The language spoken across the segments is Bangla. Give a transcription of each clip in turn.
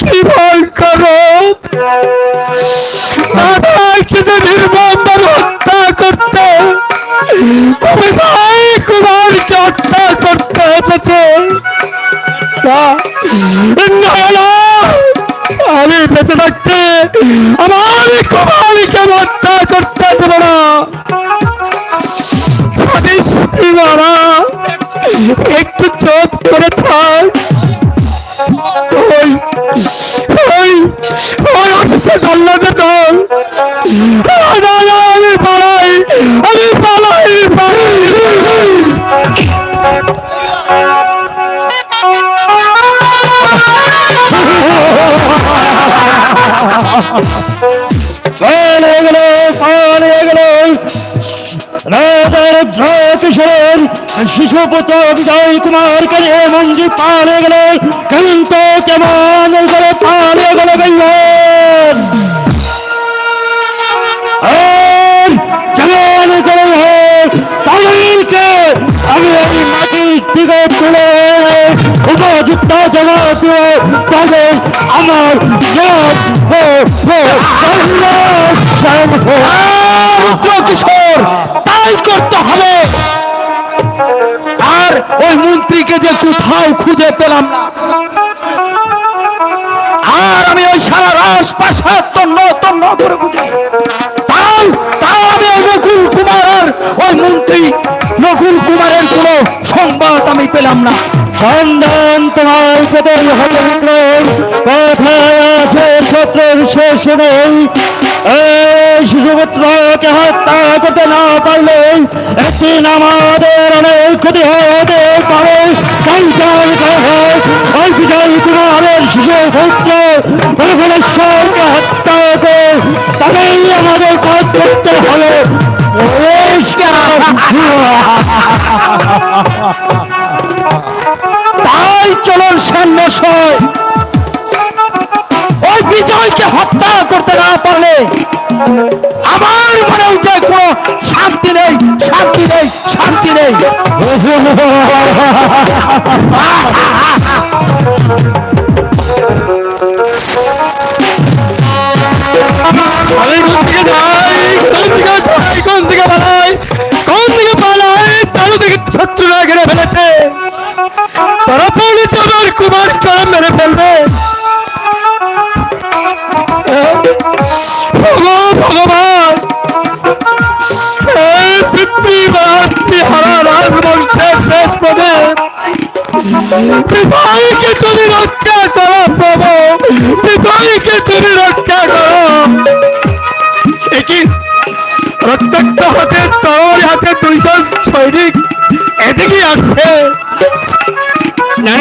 কি ভয় করো দাদাকে যে হত্যা করতে তুমি ভাই কুমারকে হত্যা করতে এসেছে আমি পালাই আমি পালাই পালিয়ে গেল পালিয়ে গেল রাজার কিশোরের বিজয় কুমার কানে মঞ্জি পালিয়ে গেল কিন্তু কেমন পালিয়ে উপযুক্ত দিয়ে আমার কিশোর, তাই করতে হবে। আর ওই মন্ত্রীকে যে কোথাও খুঁজে পেলাম না। আর আমি ওই সারা রাস প্রাসাদ তন্ন তন্ন করে খুঁজে তাও তাও আমি নকুল কুমার আর ওই মন্ত্রী নকুল কুমারের কোনো সংবাদ আমি পেলাম না। সন্ধান তোমার কতই হবে বিক্রম কোথায় আছে শত্রুর শেষ নেই। শিশুপুত্রকে হত্যা করতে না পারলে একদিন আমাদের অনেক ক্ষতি হতে পারে কুমারের শিশু পুত্র ভুবনেশ্বরকে হত্যা করে তবেই আমাদের কাজ করতে হবে। তাই চলুন সন্ন্যাসয় ওই বিজয়কে হত্যা করতে না পারলে আমার মনে হচ্ছে কোনো শান্তি নেই শান্তি নেই শান্তি নেই মেরে ফেলবে ভগবান তুমি রক্ষা করো প্রভু তুমি রক্ষা করো। প্রত্যেকটা হাতে তোর হাতে দুইজন সৈনিক এদিকে আসছে। না।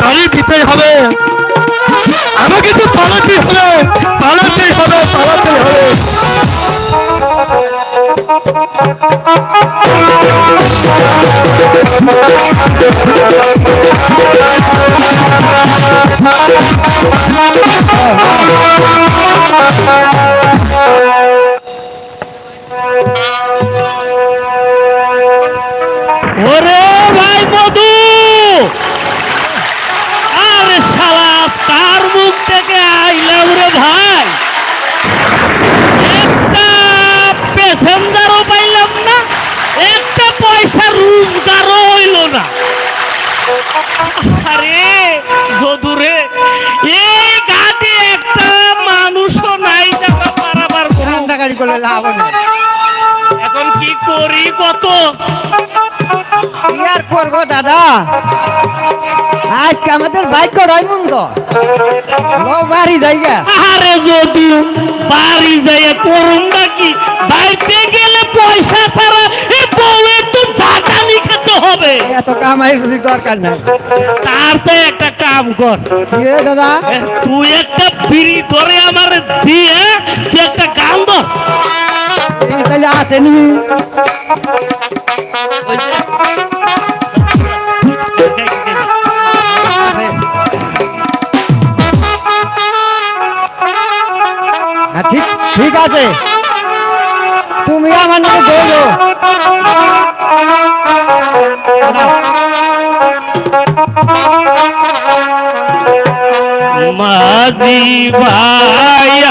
দাঁড়িয়ে দিতেই হবে? আমাকে তো পালাতেই হবে। পালাতেই হবে পালাতেই হবে। কার এই ঘাটে একটা মানুষও নাই টাকা পারাবার কান্দাকারি করলে লাভ হবে এখন কি করি কত কি আর করব দাদা? আজকে আমাদের বাইক রয় মন্দ লো বাড়ি জায়গা আরে যদি বাড়ি যায় করুন নাকি? বাইতে গেলে পয়সা ছাড়া বউ হবে। এত কামাই বুঝি দরকার নাই। তার সে একটা কাম কর। কি দাদা। তুই একটা বিড়ি ধরে আমার দিয়ে তুই একটা গান ধর তাহলে আসেনি হ্যাঁ, ঠিক ঠিক আছে। তুমি আমার নামে বলো। মাঝি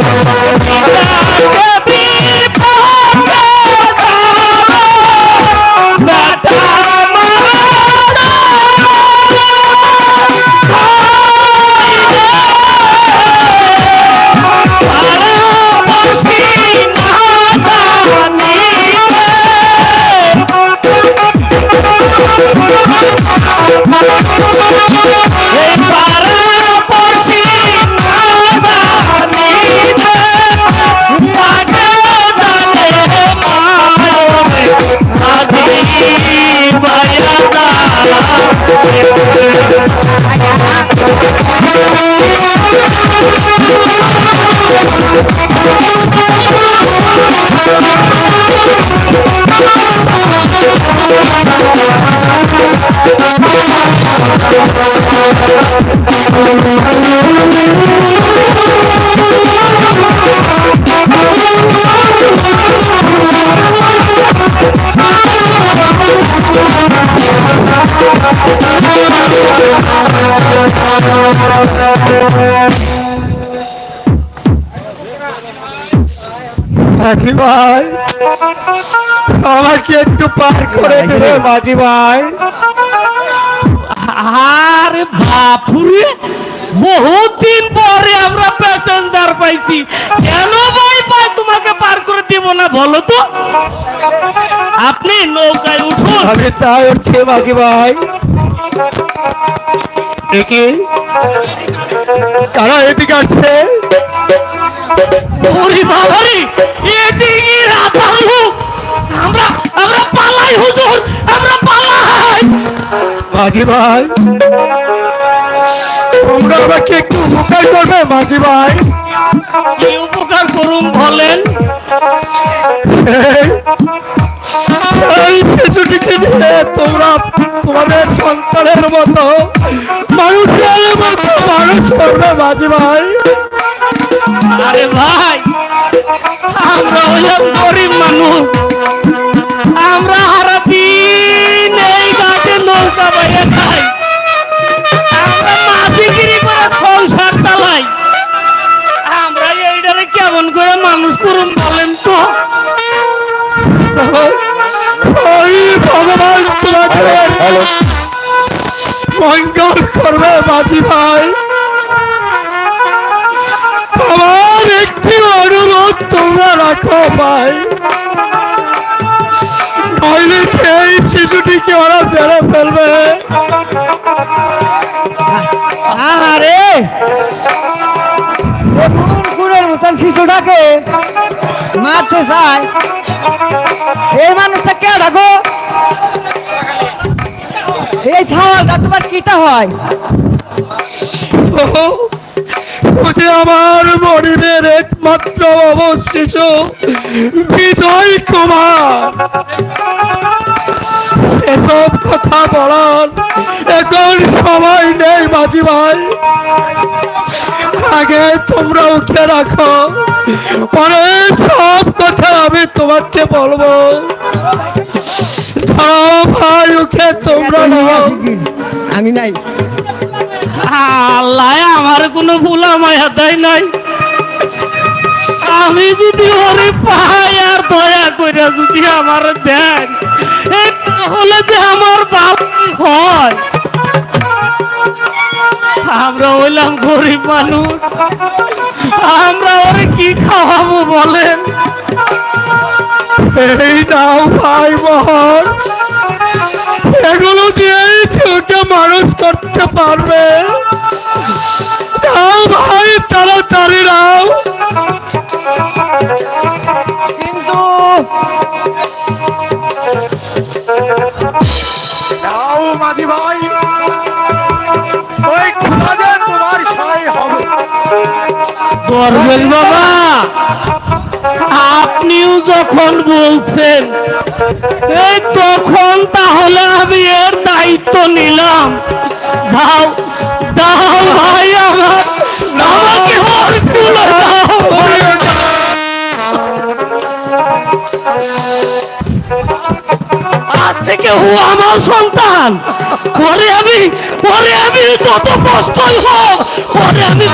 Thank মাঝি ভাই। আমাকে একটু পার করে দেবে মাঝি ভাই। আরে বাপুরে বহুত দিন পরে আমরা প্যাসেঞ্জার পাইছি। কেন ভাই পাই তোমাকে পার করে দিব না বলো তো? আপনি নৌকায় উঠুন। আমি তাই উঠছে মাঝি ভাই। দেখি। কারা এদিকে আসছে। ওরে বাবারে এদিকে রাজার লোক আমরা আমরা পালাই হুজুর আমরা পালাই। মাঝি ভাই তোমরা আমাকে একটু উপকার করবে মাঝি ভাই। কি উপকার করুন বলেন? এই- শিশুটিকে নিয়ে তোমরা তোমাদের সন্তানের মতো মানুষের মতো মানুষ করবে মাঝি ভাই। আরে ভাই আমরা হইলাম গরিব মানুষ। আমরা হারাদিন এই ঘাটে নৌকা বাইরে খাই। আমরা মাঝিগিরি করে সংসার চালাই। আমরা এইটারে কেমন করে মানুষ করুন বলেন তো? ওই ভগবান তোমাদের মঙ্গল করবে মাঝি ভাই। তোমরা রাখো ভাই। নইলে সেই শিশুটিকে ওরা বেড়ে ফেলবে। আরে কুকুরের মতন শিশুটাকে মারতে চায়। এই মানুষটা কে ডাকো? এই ছাওয়ালটা তোমার কিতা হয়? যে আমার মরিবের একমাত্র অবশিষ্ট বিজয় কুমার। এসব কথা বলার এখন সময় নেই মাঝি ভাই। আগে তোমরা উঠে রাখো, পরে সব কথা আমি তোমাকে বলব। ধরো ভাই উঠে তোমরা আমি নাই। আল্লাহ আমার কোনো ভুলা মায়া দেয় নাই। আমি যদি ওরে পাই আর দয়া করে যদি আমার দেন তাহলে যে আমার বাপ হয়। আমরা হইলাম গরিব মানুষ। আমরা ওরে কি খাওয়াবো বলেন? এই নাও ভাই মোহন এগুলো দিয়েই ওকে মানুষ করতে পারবে। নাও ভাই তাড়াতাড়ি নাও কিন্তু নাও মাঝি ভাই। ওই তোমার সহায় হবে। বাবা যখন বলছেন তখন তাহলে আমি এর দায়িত্ব নিলাম। দাও দাও ভাই আমার থেকে আমার সন্তান। পরে আমি যত হোক, পরে আমি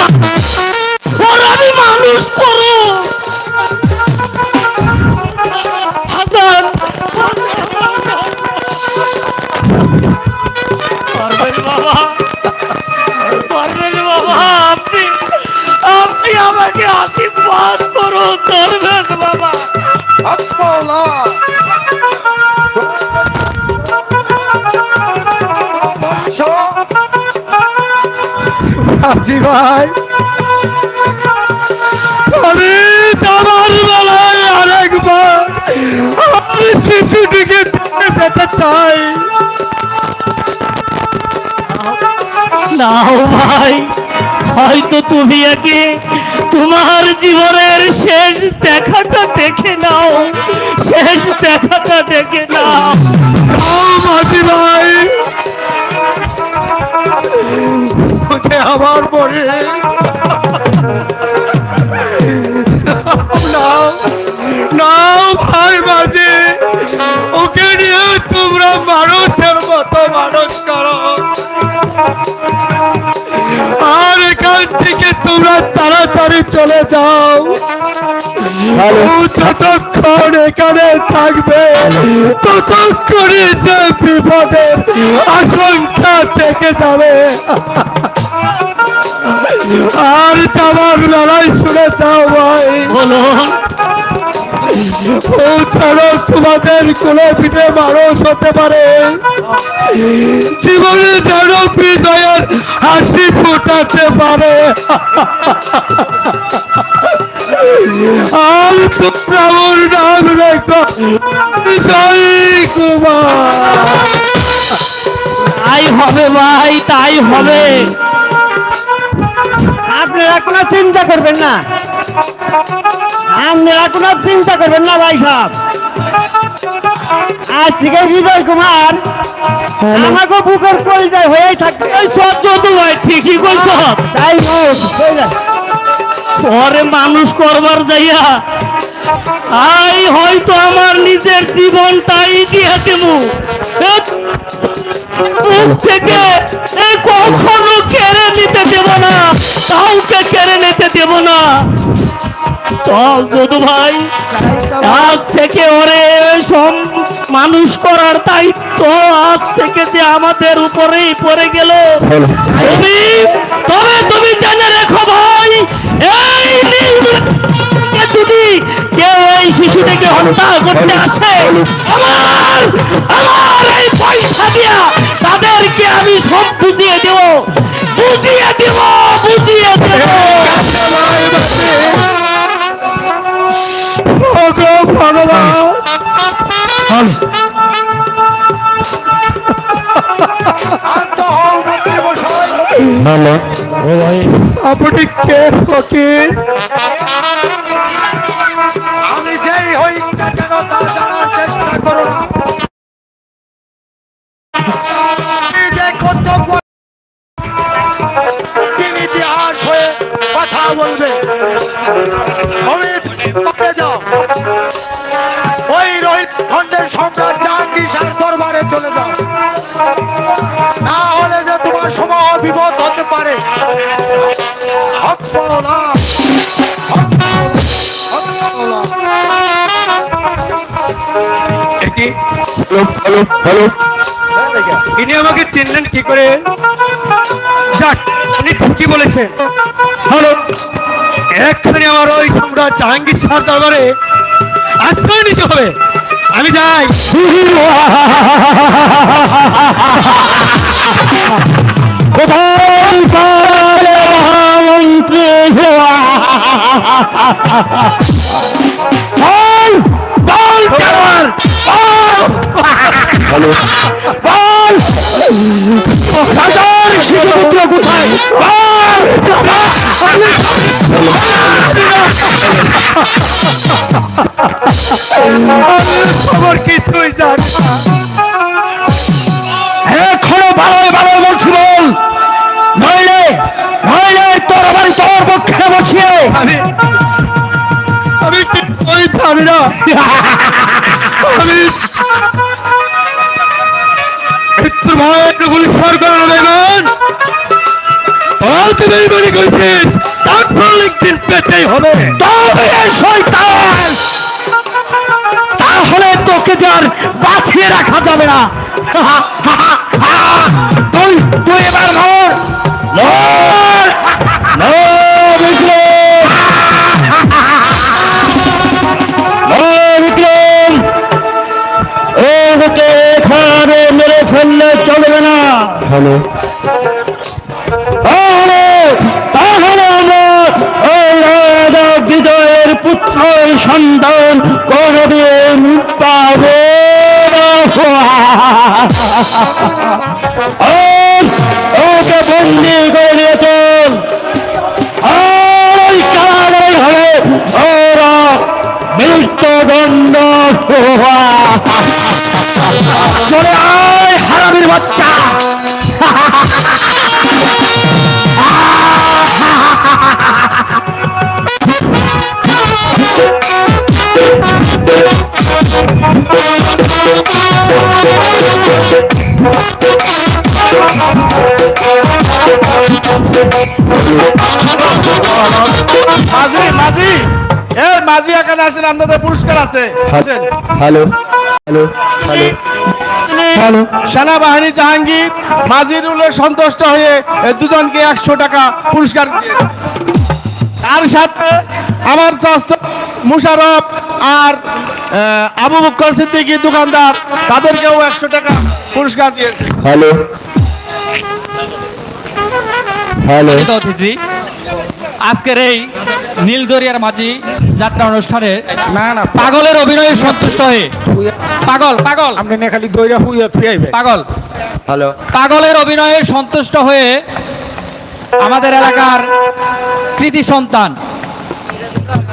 মানুষ করো আমাকে আশীর্বাদ করুন করবেন বাবা। মাঝি ভাই। আমি যাবার বেলায় আরেকবার আমি শিশুটিকে যেতে চাই। নাও ভাই। হয়তো তুমি একে তোমার জীবনের শেষ দেখাটা দেখে নাও। শেষ দেখাটা দেখে নাও। হ্যাঁ, মাঝি ভাই। আবার পরে তাড়াতাড়ি চলে যাও। যতক্ষণ এখানে থাকবে ততক্ষণই যে বিপদের আশঙ্কা থেকে যাবে। আর যাওয়ার বেলায় শুনে যাও ভাই। বলো। ও ছাড়ো তোমাদের কোলে পিঠে মানুষ হতে পারে। জীবনে যেন বিজয়ের হাসি ফুটাতে পারে। আর তোমরা নাম রেখো বিজয়ী কুমার। তাই হবে ভাই, তাই হবে। আপনারা কোনো চিন্তা করবেন না। আপনারা কোনো চিন্তা করবেন না ভাই সাহেব। আজ থেকে বিজয় কুমার। আমাকে বুকের পরিচয় হয়েই থাকবে। এই সহ্য তো ভাই ঠিকই কইছ তাই পরে মানুষ করবার যাইয়া আই হয়তো আমার নিজের জীবনটাই দিয়ে দেবো। থেকে কখনো কেড়ে নিতে দেব না কাউকে কেড়ে নিতে দেব না। চল যদু ভাই আজ থেকে ওরে সম মানুষ করার দায়িত্ব আজ থেকে যে আমাদের উপরেই পড়ে গেল। তুমি তবে তুমি জেনে রেখো ভাই এই যদি কেউ এই শিশুটিকে হত্যা করতে আসে আমার আমার এই পয়সা দিয়া তাদেরকে আমি সব বুঝিয়ে দেব। আপনি কে ফকির ইনি আমাকে চিনলেন কি করে? যাক উনি ঠিকই বলেছেন। হ্যালো এক্ষুনি আমার ওই সম্রাট জাহাঙ্গীর শাহ দরবারে আশ্রয় নিতে হবে। আমি যাই। কোথায় কালে বল বল! হাজার শিশুপুত্র কোথায়? খবর কিছুই জান এখনও ভালোই ভালোই বলছি বল। নইলে নইলে তোর বাড়ি তোর পক্ষে বসিয়ে। আমি আমি কিছুই জানি না। আমি একটু ভয় একটু গুলি সরকার বেমান পালাতে বেমানি করেছিস তারপর একদিন পেতেই হবে তাহলে তোকে যার বাঁচিয়ে রাখা যাবে না তুই তুই এবার নড় রাজা বিজয়ের পুত্র সন্তান কোনদিন পাবো ওকে বন্দি করে নিয়ে চল আর ওই কারাগারে হলে ওরা মৃত্যুদণ্ড চলে আয় হারামির বাচ্চা। মাঝি মাঝি। এ মাঝি এখানে আসেন আপনাদের পুরস্কার আছে। আসেন। Hello hello hello. হ্যালো। সেনাবাহিনী জাহাঙ্গীর মাজিরুলের সন্তুষ্ট হয়ে দুজনকে একশো টাকা পুরস্কার তার সাথে আমার মুশারফ আর আবু বক্কর সিদ্দিকী দোকানদার তাদেরকেও একশো টাকা পুরস্কার দিয়েছে। হ্যালো। হ্যালো। অতিথি আজকের এই নীলদরিয়ার মাঝি যাত্রা অনুষ্ঠানে না না পাগলের অভিনয়ে সন্তুষ্ট হয়ে। পাগল পাগল। আপনি না খালি দইরা হুইয়া থুয়াইবে পাগল। হ্যালো। পাগলের অভিনয়ে সন্তুষ্ট হয়ে আমাদের এলাকার কৃতি সন্তান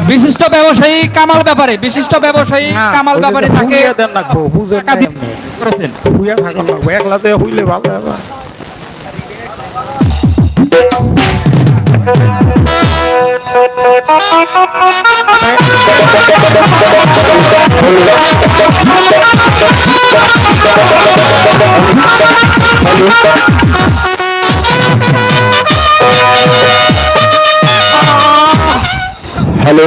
বিশিষ্ট ব্যবসায়ী কামাল ব্যাপারে বিশিষ্ট ব্যবসায়ী কামাল ব্যাপারে তাকে করেছেন। একলা দিয়ে ভালো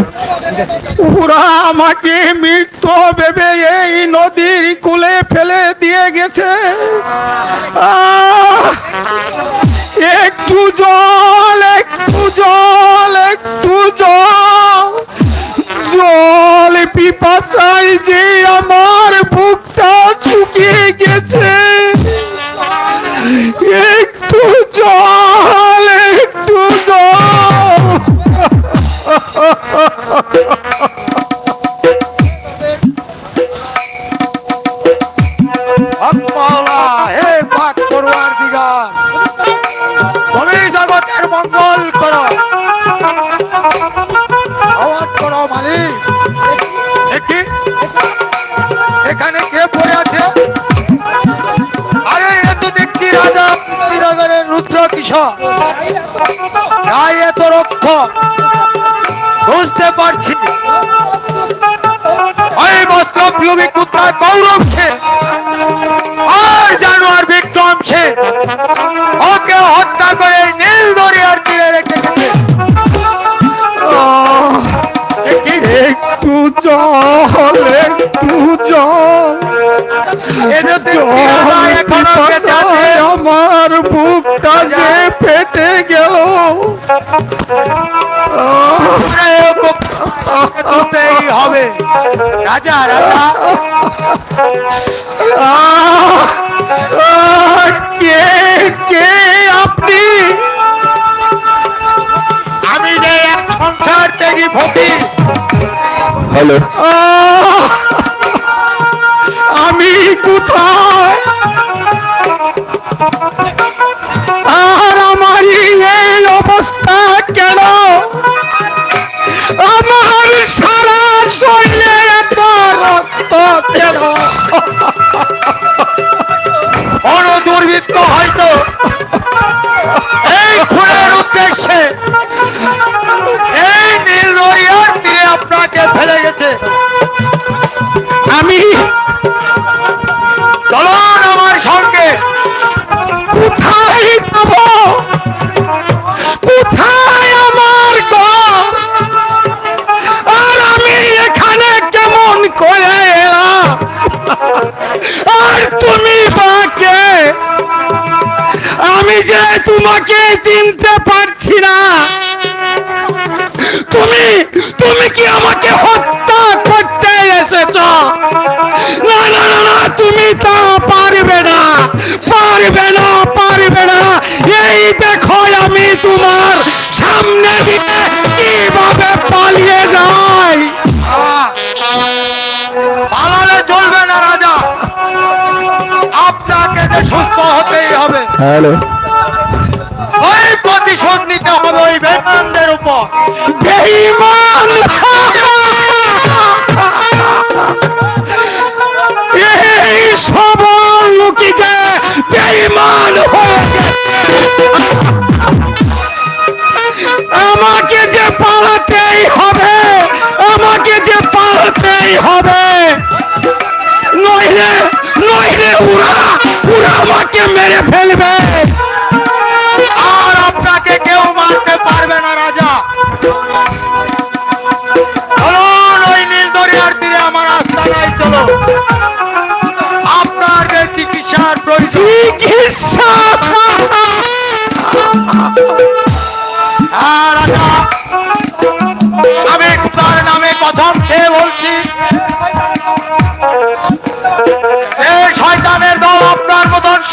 ওরা আমাকে মৃত্যু ভেবে এই নদীর কুলে ফেলে দিয়ে গেছে! তুমি জগতের মঙ্গল করো। আওয়াজ করো, মালিক। দেখি এখানে কে পড়ে আছে? আরে, এ দেখছি রাজা শ্রীনগরের রুদ্র কিশোর। গায়ে এত রক্ত। বুঝতে পারছি। ওই মস্তক লুবি কুত্রা গৌরব সে। বুকটা যে ফেটে গেল। হবে। রাজা রাজা! কে কে আপনি? আমি যে এক সংসার থেকে ভোগী হ্যালো। 大海 তোমাকে চিনতে পারছি না। তুমি তুমি কি আমাকে হত্যা করতে এসেছ? না না না না তুমি তা পারবে না পারবে না পারবে না। এই দেখো আমি তোমার সামনে দিয়ে কীভাবে পালিয়ে যাই! পালালে চলবে না রাজা। আপনাকে যে সুস্থ হতেই হবে। হ্যালো। ওই বেমানদের উপর। বেঈমান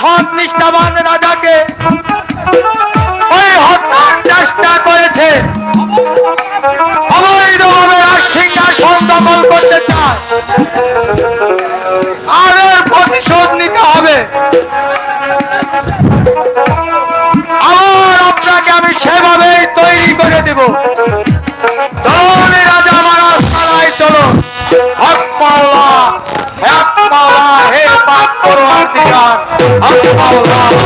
সৎ নিষ্ঠাবান রাজাকে Yeah.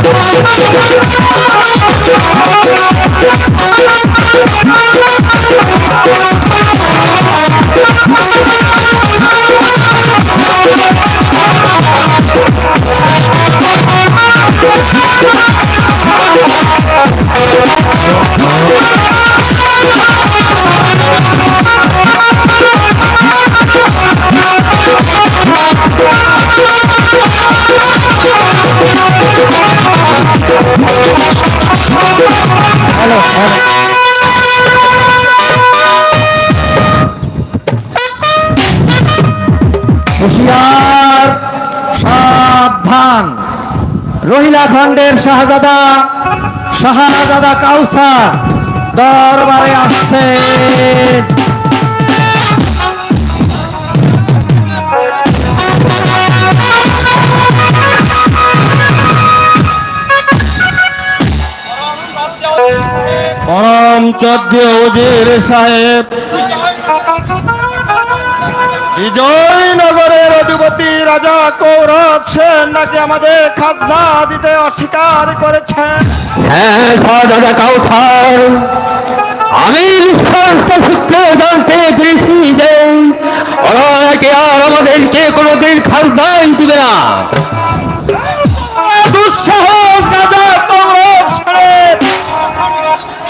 হক পাওয়া হুশিয়ার সাবধান। রহিলা খণ্ডের শাহজাদা শাহজাদা কাউসার দরবারে আসছে। পরম চোদ্দ উজির সাহেব। বিজয়নগরের অধিপতি রাজা কৌরব সেন নাকি আমাদের খাজনা দিতে অস্বীকার করেছেন? হ্যাঁ দাদা কাউখার আমি বিশ্বস্ত সূত্রে জানতে পেরেছি যে ওরা নাকি আর আমাদেরকে কোনোদিন খাজনাই দিবে না।